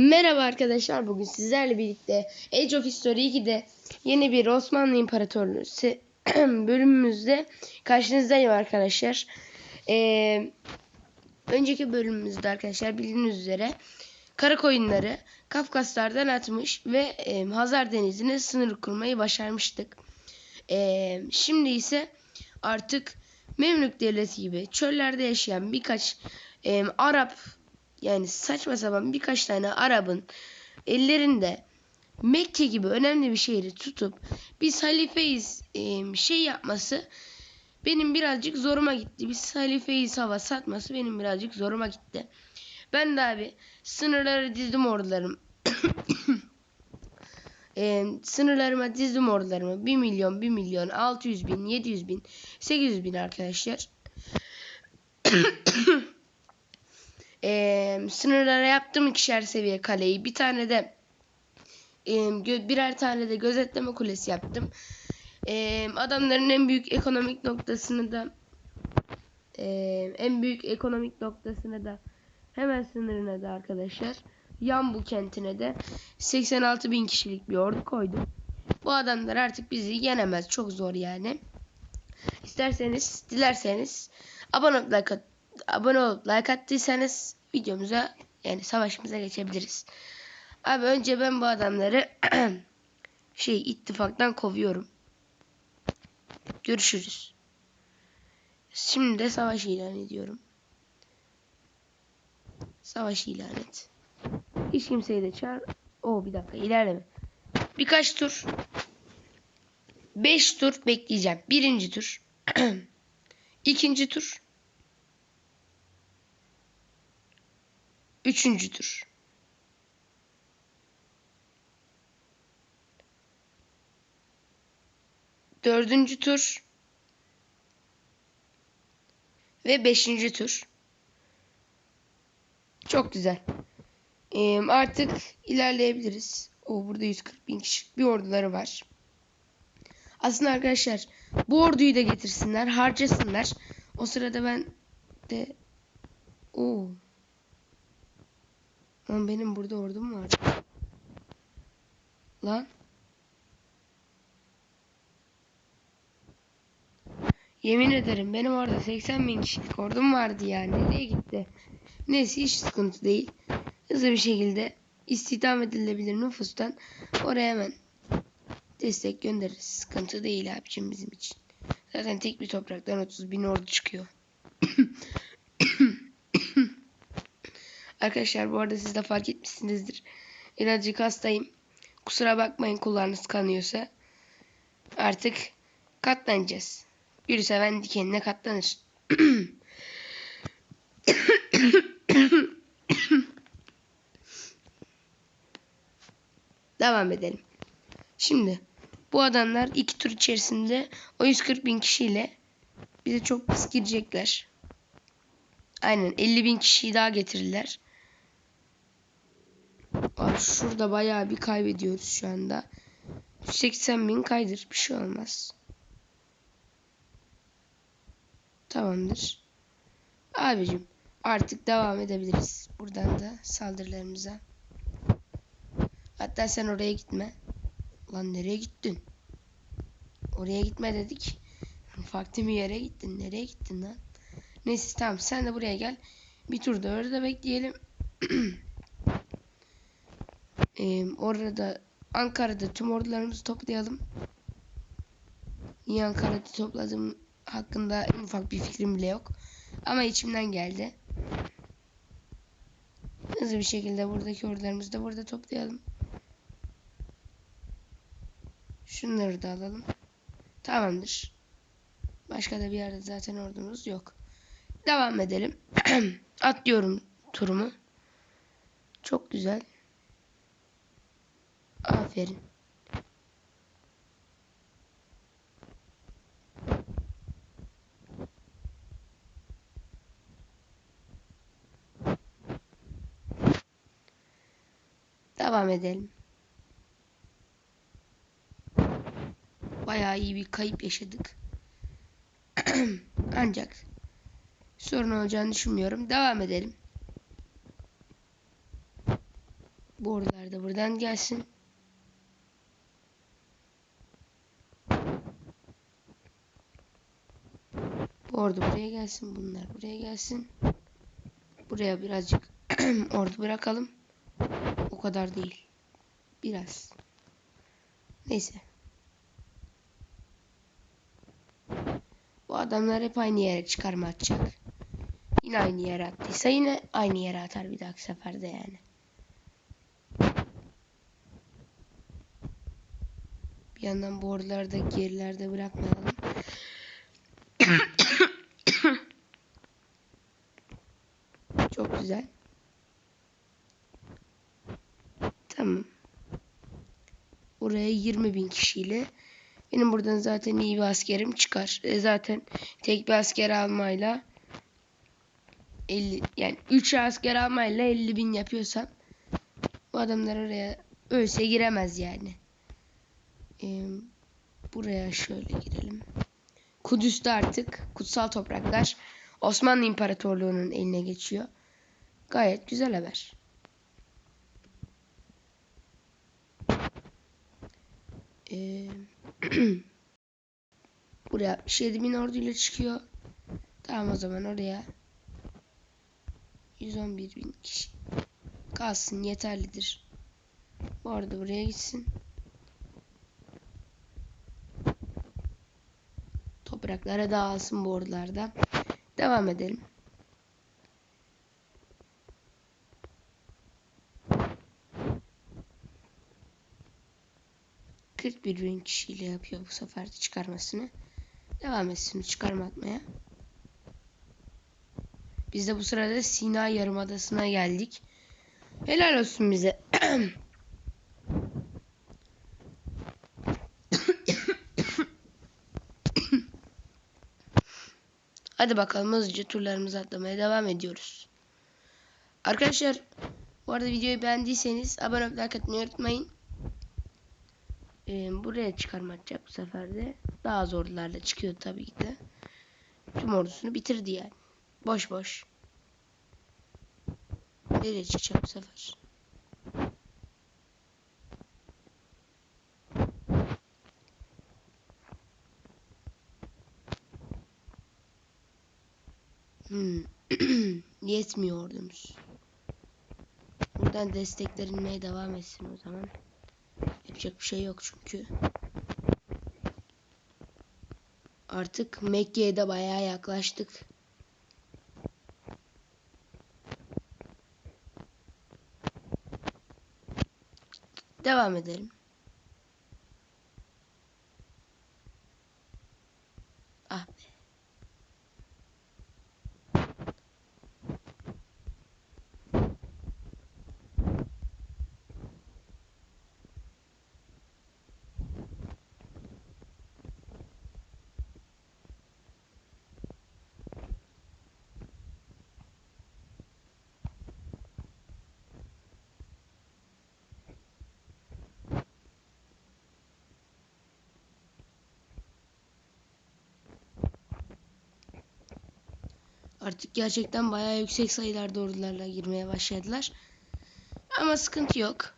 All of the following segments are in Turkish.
Merhaba arkadaşlar bugün sizlerle birlikte Age of History 2'de yeni bir Osmanlı İmparatorluğu bölümümüzde karşınızdayım arkadaşlar. Ee, önceki bölümümüzde arkadaşlar bildiğiniz üzere Karakoyunları Kafkaslardan atmış ve e, Hazar Denizi'ne sınır kurmayı başarmıştık. Ee, şimdi ise artık Memlük Devleti gibi çöllerde yaşayan birkaç e, Arap yani saçma sapan birkaç tane Arap'ın ellerinde Mekke gibi önemli bir şehri tutup biz halifeyiz şey yapması benim birazcık zoruma gitti. Biz halifeyiz hava satması benim birazcık zoruma gitti. Ben de abi sınırları dizdim ordularım. e, sınırlarıma dizdim ordularımı. 1 milyon, 1 milyon, 600 bin, 700 bin, 800 bin arkadaşlar. e, sınırlara yaptım ikişer seviye kaleyi. Bir tane de e, birer tane de gözetleme kulesi yaptım. E, adamların en büyük ekonomik noktasını da e, en büyük ekonomik noktasını da hemen sınırına da arkadaşlar Yambu kentine de 86 bin kişilik bir ordu koydum. Bu adamlar artık bizi yenemez. Çok zor yani. İsterseniz, dilerseniz abone at- abone olup like attıysanız videomuza yani savaşımıza geçebiliriz. Abi önce ben bu adamları şey ittifaktan kovuyorum. Görüşürüz. Şimdi de savaş ilan ediyorum. Savaş ilan et. Hiç kimseyi de çağır. Oo bir dakika ilerleme. Birkaç tur. 5 tur bekleyeceğim. Birinci tur. İkinci tur. Üçüncü tur. Dördüncü tur. Ve beşinci tur. Çok güzel. Ee, artık ilerleyebiliriz. O burada 140 bin kişilik bir orduları var. Aslında arkadaşlar bu orduyu da getirsinler, harcasınlar. O sırada ben de Oo. Lan benim burada ordum var. Lan. Yemin ederim benim orada 80 bin kişilik ordum vardı yani. Nereye gitti? Neyse hiç sıkıntı değil. Hızlı bir şekilde istihdam edilebilir nüfustan oraya hemen destek göndeririz. Sıkıntı değil abicim bizim için. Zaten tek bir topraktan 30 bin ordu çıkıyor. Arkadaşlar bu arada siz de fark etmişsinizdir. Birazcık hastayım. Kusura bakmayın kulağınız kanıyorsa. Artık katlanacağız. Bir seven dikenine katlanır. Devam edelim. Şimdi bu adamlar iki tur içerisinde o 140 bin kişiyle bize çok pis girecekler. Aynen 50 bin kişiyi daha getirirler. Şurada bayağı bir kaybediyoruz şu anda. 180 bin kaydır bir şey olmaz. Tamamdır. Abicim artık devam edebiliriz. Buradan da saldırılarımıza. Hatta sen oraya gitme. Lan nereye gittin? Oraya gitme dedik. Farklı bir yere gittin. Nereye gittin lan? Neyse tamam sen de buraya gel. Bir tur da orada bekleyelim. ee, orada Ankara'da tüm ordularımızı toplayalım. Niye Ankara'da topladığım hakkında en ufak bir fikrim bile yok. Ama içimden geldi. Hızlı bir şekilde buradaki ordularımızı da burada toplayalım. Şunları da alalım. Tamamdır. Başka da bir yerde zaten ordumuz yok. Devam edelim. Atlıyorum turumu. Çok güzel. Aferin. Devam edelim. Bayağı iyi bir kayıp yaşadık. Ancak sorun olacağını düşünmüyorum. Devam edelim. Bu ordular da buradan gelsin. Bu ordu buraya gelsin. Bunlar buraya gelsin. Buraya birazcık ordu bırakalım. O kadar değil. Biraz. Neyse. Bu adamlar hep aynı yere çıkarma atacak. Yine aynı yere attıysa yine aynı yere atar bir dahaki seferde yani. Bir yandan bu orduları da gerilerde bırakmayalım. Çok güzel. Tamam. Oraya 20 bin kişiyle benim buradan zaten iyi bir askerim çıkar. E zaten tek bir asker almayla 50 yani 3 asker almayla 50 bin yapıyorsam bu adamlar oraya ölse giremez yani. Ee, buraya şöyle girelim. Kudüs'te artık kutsal topraklar Osmanlı İmparatorluğu'nun eline geçiyor. Gayet güzel haber. Ee, buraya 67 bin orduyla çıkıyor. Tamam o zaman oraya 111 bin kişi kalsın yeterlidir. Bu arada buraya gitsin. Topraklara dağılsın bu ordularda. Devam edelim. Kırk bir bin kişiyle yapıyor bu sefer de çıkarmasını. Devam etsin çıkarma. Biz de bu sırada Sina Yarımadası'na geldik. Helal olsun bize. Hadi bakalım hızlıca turlarımızı atlamaya devam ediyoruz. Arkadaşlar bu arada videoyu beğendiyseniz abone olup like atmayı unutmayın. Ee, buraya çıkarma atacak bu sefer de. Daha zorlarla çıkıyor tabii ki de. Tüm ordusunu bitirdi yani. Boş boş. Nereye çıkacak bu sefer? Hmm. Yetmiyor ordumuz. Buradan destekler inmeye devam etsin o zaman. Yapacak bir şey yok çünkü. Artık Mekke'ye de bayağı yaklaştık. Devam edelim. Artık gerçekten bayağı yüksek sayılarda ordularla girmeye başladılar. Ama sıkıntı yok.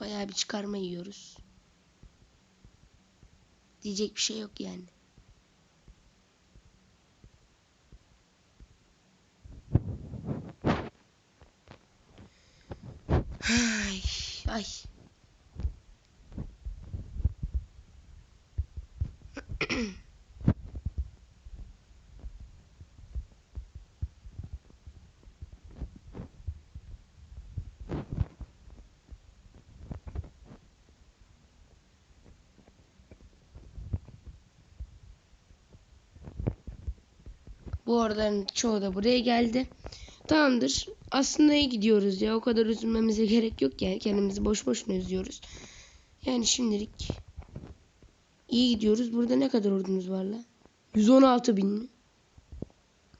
Bayağı bir çıkarma yiyoruz. Diyecek bir şey yok yani. Bu oraların çoğu da buraya geldi. Tamamdır. Aslında iyi gidiyoruz ya. O kadar üzülmemize gerek yok yani. Kendimizi boş boşuna üzüyoruz. Yani şimdilik iyi gidiyoruz. Burada ne kadar ordumuz var la? 116 bin?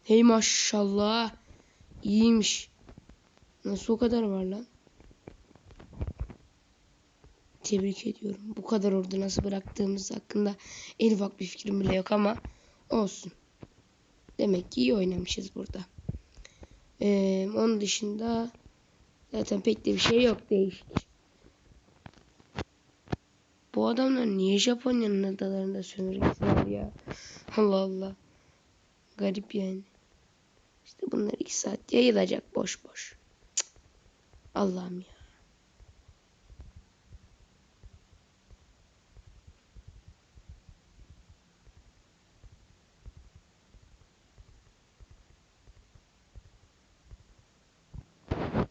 Hey maşallah. İyiymiş. Nasıl o kadar var lan? Tebrik ediyorum. Bu kadar ordu nasıl bıraktığımız hakkında en ufak bir fikrim bile yok ama olsun. Demek ki iyi oynamışız burada. Ee, onun dışında Zaten pek de bir şey yok değişik. Bu adamlar niye Japonya'nın adalarında sömürgesi var ya? Allah Allah. Garip yani. İşte bunlar iki saat yayılacak boş boş. Allah'ım ya.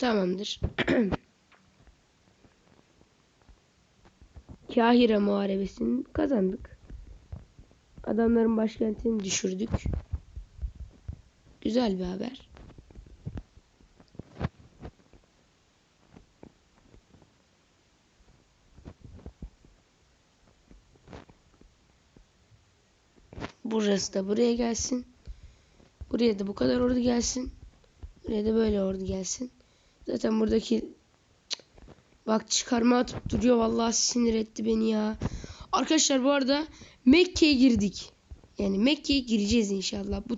Tamamdır. Kahire muharebesini kazandık. Adamların başkentini düşürdük. Güzel bir haber. Burası da buraya gelsin. Buraya da bu kadar ordu gelsin. Buraya da böyle ordu gelsin. Zaten buradaki bak çıkarma atıp duruyor. Vallahi sinir etti beni ya. Arkadaşlar bu arada Mekke'ye girdik. Yani Mekke'ye gireceğiz inşallah. Bu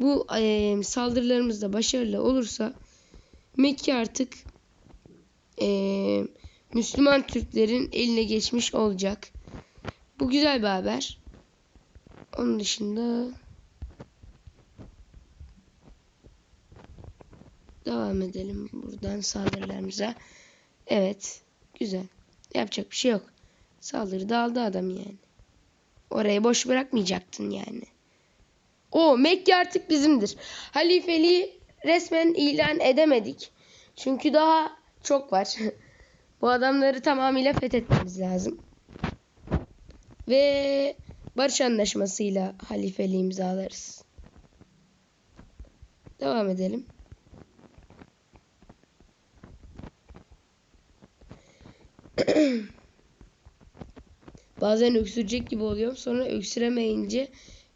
bu eee saldırılarımız da başarılı olursa Mekke artık eee, Müslüman Türklerin eline geçmiş olacak. Bu güzel bir haber. Onun dışında devam edelim buradan saldırılarımıza. Evet. Güzel. Yapacak bir şey yok. Saldırı da aldı adam yani. Orayı boş bırakmayacaktın yani. O Mekke artık bizimdir. Halifeliği resmen ilan edemedik. Çünkü daha çok var. Bu adamları tamamıyla fethetmemiz lazım. Ve barış anlaşmasıyla halifeliği imzalarız. Devam edelim. Bazen öksürecek gibi oluyorum. Sonra öksüremeyince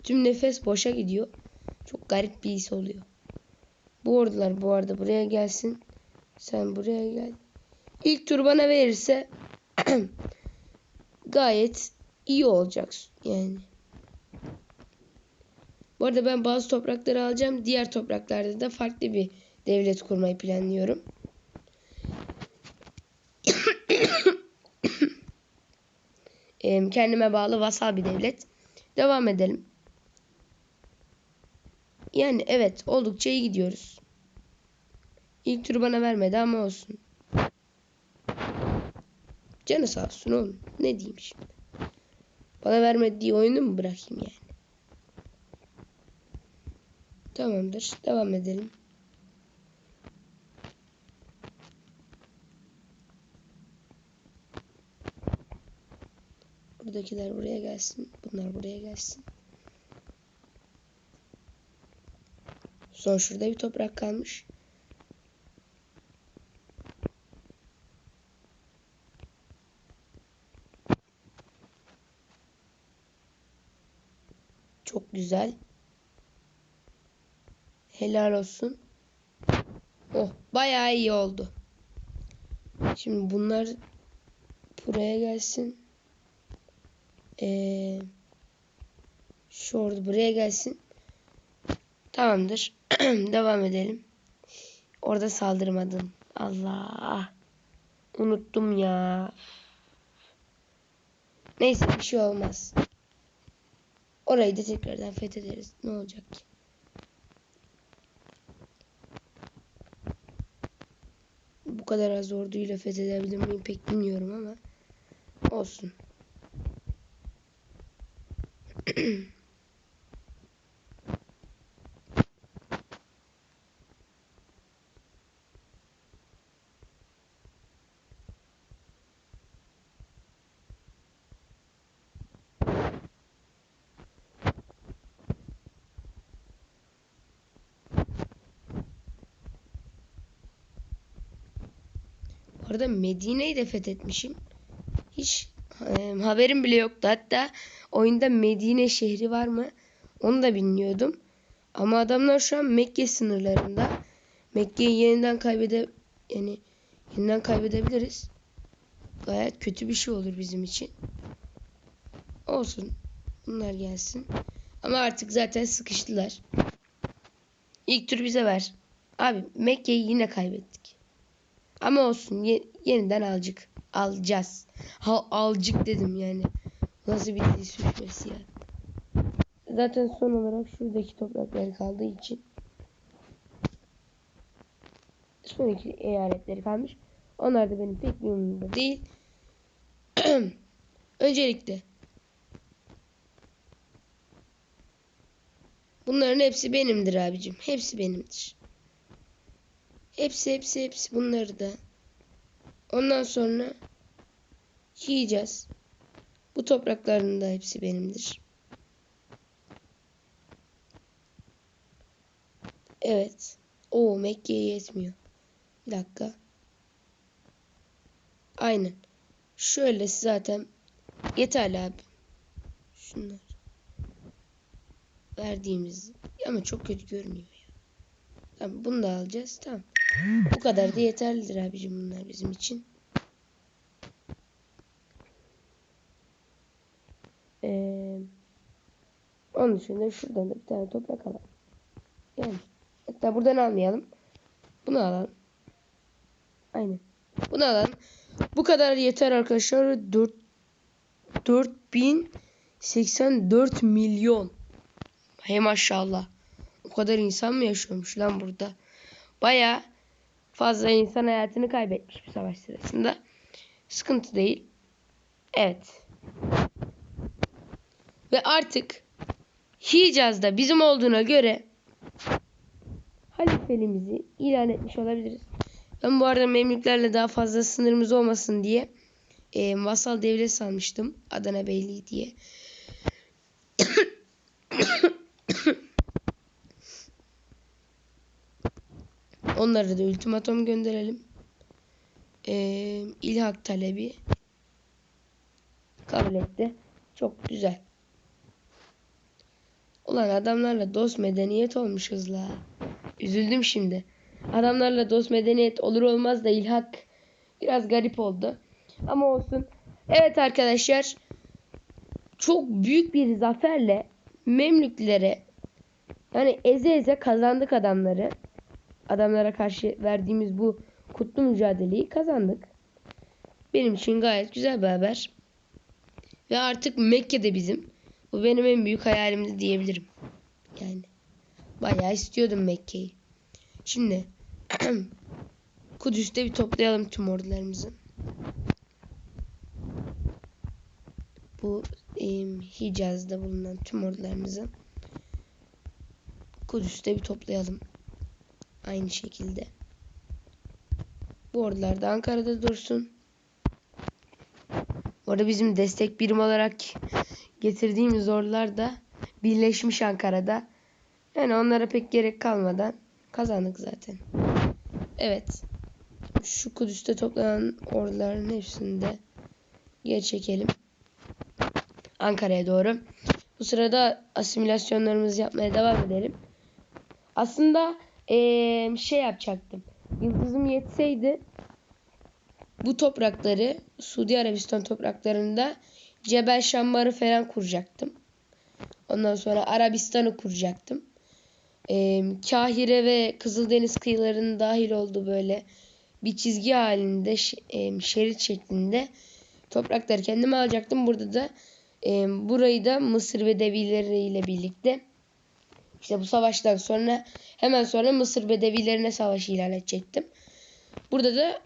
tüm nefes boşa gidiyor. Çok garip bir his oluyor. Bu ordular bu arada buraya gelsin. Sen buraya gel. İlk tur bana verirse gayet iyi olacak yani. Bu arada ben bazı toprakları alacağım. Diğer topraklarda da farklı bir devlet kurmayı planlıyorum. Kendime bağlı vasal bir devlet. Devam edelim. Yani evet oldukça iyi gidiyoruz. İlk turu bana vermedi ama olsun. Canı sağ olsun oğlum. Ne diyeyim şimdi. Bana vermedi diye oyunu mu bırakayım yani? Tamamdır. Devam edelim. Buradakiler buraya gelsin. Bunlar buraya gelsin. Son şurada bir toprak kalmış. Çok güzel. Helal olsun. Oh bayağı iyi oldu. Şimdi bunlar buraya gelsin. Ee, ordu buraya gelsin. Tamamdır. Devam edelim. Orada saldırmadın. Allah. Unuttum ya. Neyse bir şey olmaz. Orayı da tekrardan fethederiz. Ne olacak ki? Bu kadar az orduyla fethedebilir miyim pek bilmiyorum ama olsun. Arada Medine'yi de fethetmişim. Hiç e, haberim bile yoktu. Hatta oyunda Medine şehri var mı? Onu da bilmiyordum. Ama adamlar şu an Mekke sınırlarında. Mekke'yi yeniden kaybede yani yeniden kaybedebiliriz. Gayet kötü bir şey olur bizim için. Olsun. Bunlar gelsin. Ama artık zaten sıkıştılar. İlk tur bize ver. Abi Mekke'yi yine kaybettik. Ama olsun ye- yeniden alacak. Alacağız. Ha alcık dedim yani. Nasıl bir dil sürçmesi ya. Zaten son olarak şuradaki toprakları kaldığı için son iki eyaletleri kalmış. Onlar da benim pek bir umurumda değil. Öncelikle bunların hepsi benimdir abicim. Hepsi benimdir. Hepsi hepsi hepsi bunları da. Ondan sonra yiyeceğiz. Bu toprakların da hepsi benimdir. Evet. O Mekke'ye yetmiyor. Bir dakika. Aynen. Şöyle zaten yeterli abi. Şunlar. Verdiğimiz ama çok kötü görünüyor ya. Tamam bunu da alacağız. Tamam. Bu kadar da yeterlidir abicim bunlar bizim için. Ee, onun dışında şuradan da bir tane toprak alalım. Yani hatta buradan almayalım. Bunu alalım. Aynen. Bunu alalım. Bu kadar yeter arkadaşlar. 4 4084 milyon. Hey maşallah. O kadar insan mı yaşıyormuş lan burada? Baya fazla insan hayatını kaybetmiş bir savaş sırasında. Sıkıntı değil. Evet. Ve artık Hicaz'da bizim olduğuna göre halifeliğimizi ilan etmiş olabiliriz. Ben bu arada Memlüklerle daha fazla sınırımız olmasın diye e, vasal devlet sanmıştım. Adana Beyliği diye. Onlara da ultimatom gönderelim. E, ilhak talebi kabul etti. Çok güzel. Ulan adamlarla dost medeniyet olmuşuz la. Üzüldüm şimdi. Adamlarla dost medeniyet olur olmaz da ilhak biraz garip oldu. Ama olsun. Evet arkadaşlar. Çok büyük bir zaferle Memlüklere yani eze eze kazandık adamları. Adamlara karşı verdiğimiz bu kutlu mücadeleyi kazandık. Benim için gayet güzel bir haber. Ve artık Mekke'de bizim. Bu benim en büyük hayalimdi diyebilirim. Yani bayağı istiyordum Mekke'yi. Şimdi Kudüs'te bir toplayalım tüm ordularımızı. Bu e, Hicaz'da bulunan tüm ordularımızı Kudüs'te bir toplayalım. Aynı şekilde. Bu ordular da Ankara'da dursun. Orada bizim destek birim olarak getirdiğimiz ordular da birleşmiş Ankara'da. Yani onlara pek gerek kalmadan kazandık zaten. Evet. Şu Kudüs'te toplanan orduların hepsini de geri çekelim. Ankara'ya doğru. Bu sırada asimilasyonlarımızı yapmaya devam edelim. Aslında ee, şey yapacaktım. Yıldızım yetseydi bu toprakları Suudi Arabistan topraklarında Cebel Şammar'ı falan kuracaktım. Ondan sonra Arabistan'ı kuracaktım. Ee, Kahire ve Kızıldeniz kıyılarının dahil olduğu böyle bir çizgi halinde şerit şeklinde toprakları kendime alacaktım. Burada da e, burayı da Mısır Bedevileriyle birlikte işte bu savaştan sonra hemen sonra Mısır Bedevilerine savaş ilan edecektim. Burada da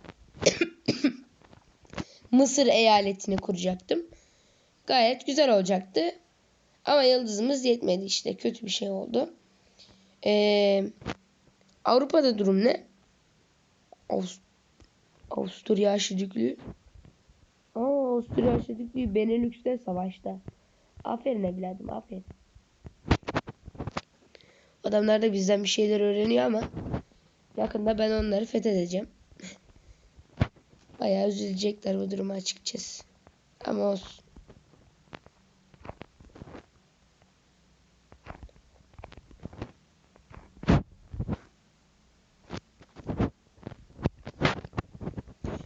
Mısır eyaletini kuracaktım. Gayet güzel olacaktı. Ama yıldızımız yetmedi işte. Kötü bir şey oldu. Ee, Avrupa'da durum ne? Avust Avusturya Aşıdıklü. Aa, Avusturya Aşıdıklü Benelüks'te savaşta. Aferin evladım aferin. Adamlar da bizden bir şeyler öğreniyor ama yakında ben onları fethedeceğim. Bayağı üzülecekler bu duruma açıkçası. Ama olsun.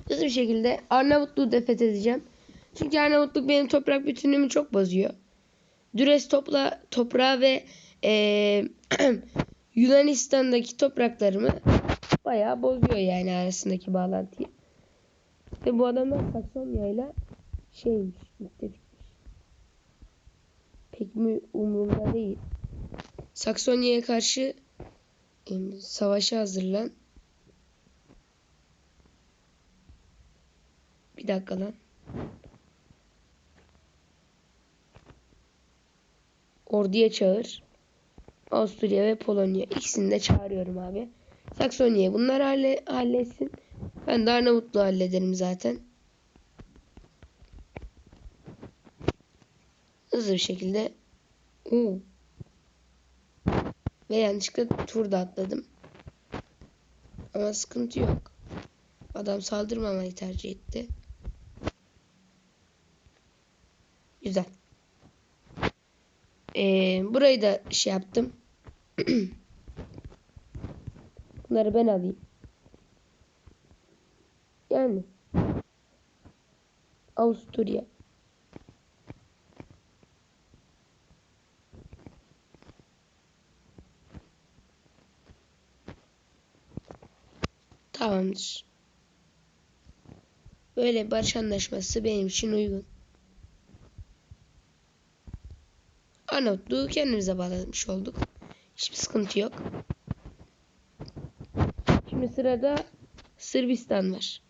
Hızlı bir şekilde Arnavutluğu da fethedeceğim. Çünkü Arnavutluk benim toprak bütünlüğümü çok bozuyor. Düres topla, toprağı ve ee, Yunanistan'daki topraklarımı bayağı bozuyor yani arasındaki bağlantıyı. İşte bu adamlar Saksonya ile şeymiş, müttefikmiş. Pek mi umurumda değil. Saksonya'ya karşı savaşa hazırlan. Bir dakika lan. Orduya çağır. Avusturya ve Polonya. İkisini de çağırıyorum abi. Saksonya'yı bunlar halle halletsin. Ben de Arnavutluğu hallederim zaten. Hızlı bir şekilde. Oo. Ve yanlışlıkla turda atladım. Ama sıkıntı yok. Adam saldırmamayı tercih etti. Güzel. Ee, burayı da şey yaptım. Bunları ben alayım. Yani. Avusturya. Tamamdır. Böyle barış anlaşması benim için uygun. Arnavutluğu kendimize bağlamış olduk. Hiçbir sıkıntı yok. Şimdi sırada Sırbistan var.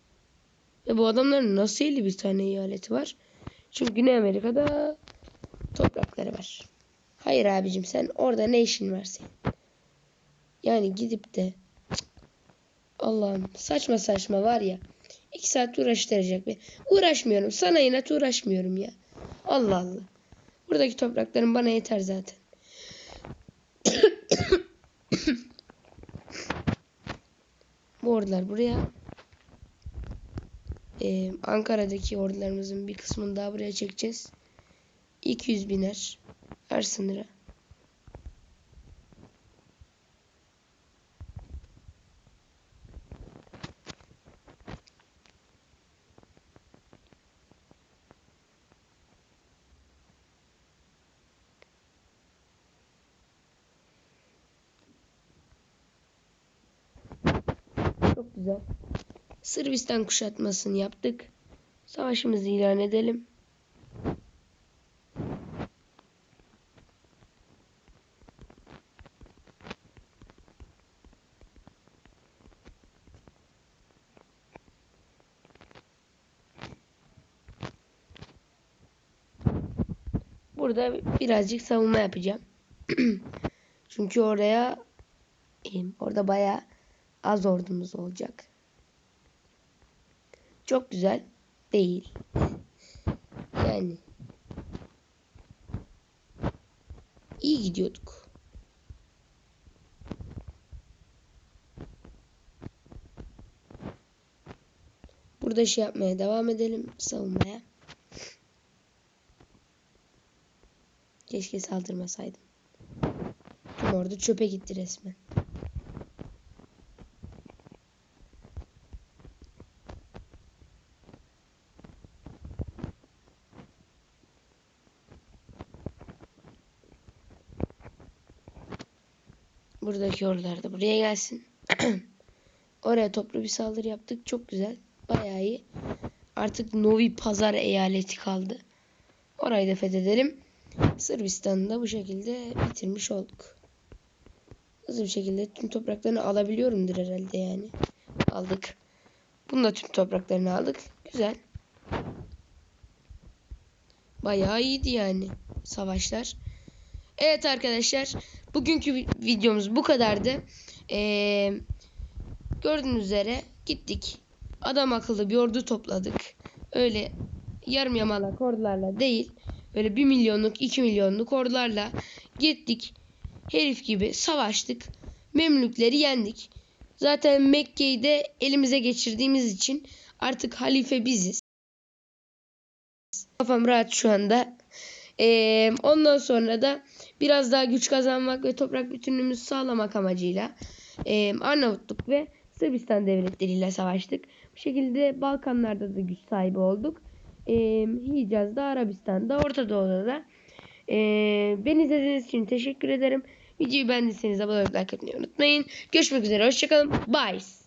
Ve bu adamların nasıl 51 tane eyaleti var? Çünkü Güney Amerika'da toprakları var. Hayır abicim sen orada ne işin var senin? Yani gidip de. Allah'ım saçma saçma var ya. iki saat uğraştıracak bir. Uğraşmıyorum. Sana inat uğraşmıyorum ya. Allah Allah. Buradaki topraklarım bana yeter zaten. Bu ordular buraya. Ee, Ankara'daki ordularımızın bir kısmını daha buraya çekeceğiz. 200 biner her sınıra. Çok güzel. Sırbistan kuşatmasını yaptık. Savaşımızı ilan edelim. Burada birazcık savunma yapacağım. Çünkü oraya orada bayağı az ordumuz olacak. Çok güzel değil. Yani iyi gidiyorduk. Burada şey yapmaya devam edelim. Savunmaya. Keşke saldırmasaydım. Tüm ordu çöpe gitti resmen. Buradaki ordular da buraya gelsin. Oraya toplu bir saldırı yaptık. Çok güzel. Bayağı iyi. Artık Novi Pazar eyaleti kaldı. Orayı da fethedelim. Sırbistan'ı da bu şekilde bitirmiş olduk. Hızlı bir şekilde tüm topraklarını alabiliyorumdur herhalde yani. Aldık. Bunu da tüm topraklarını aldık. Güzel. Bayağı iyiydi yani savaşlar. Evet arkadaşlar. Bugünkü videomuz bu kadardı. Ee, gördüğünüz üzere gittik. Adam akıllı bir ordu topladık. Öyle yarım yamalak ordularla değil. Böyle 1 milyonluk 2 milyonluk ordularla gittik. Herif gibi savaştık. Memlükleri yendik. Zaten Mekke'yi de elimize geçirdiğimiz için artık halife biziz. Kafam rahat şu anda. Ee, ondan sonra da biraz daha güç kazanmak ve toprak bütünlüğümüzü sağlamak amacıyla e, Arnavutluk ve Sırbistan devletleriyle savaştık. Bu şekilde Balkanlarda da güç sahibi olduk. E, Hicaz'da, Arabistan'da, Orta Doğu'da da. E, beni izlediğiniz için teşekkür ederim. Videoyu beğendiyseniz abone olmayı unutmayın. Görüşmek üzere. Hoşçakalın. Bye.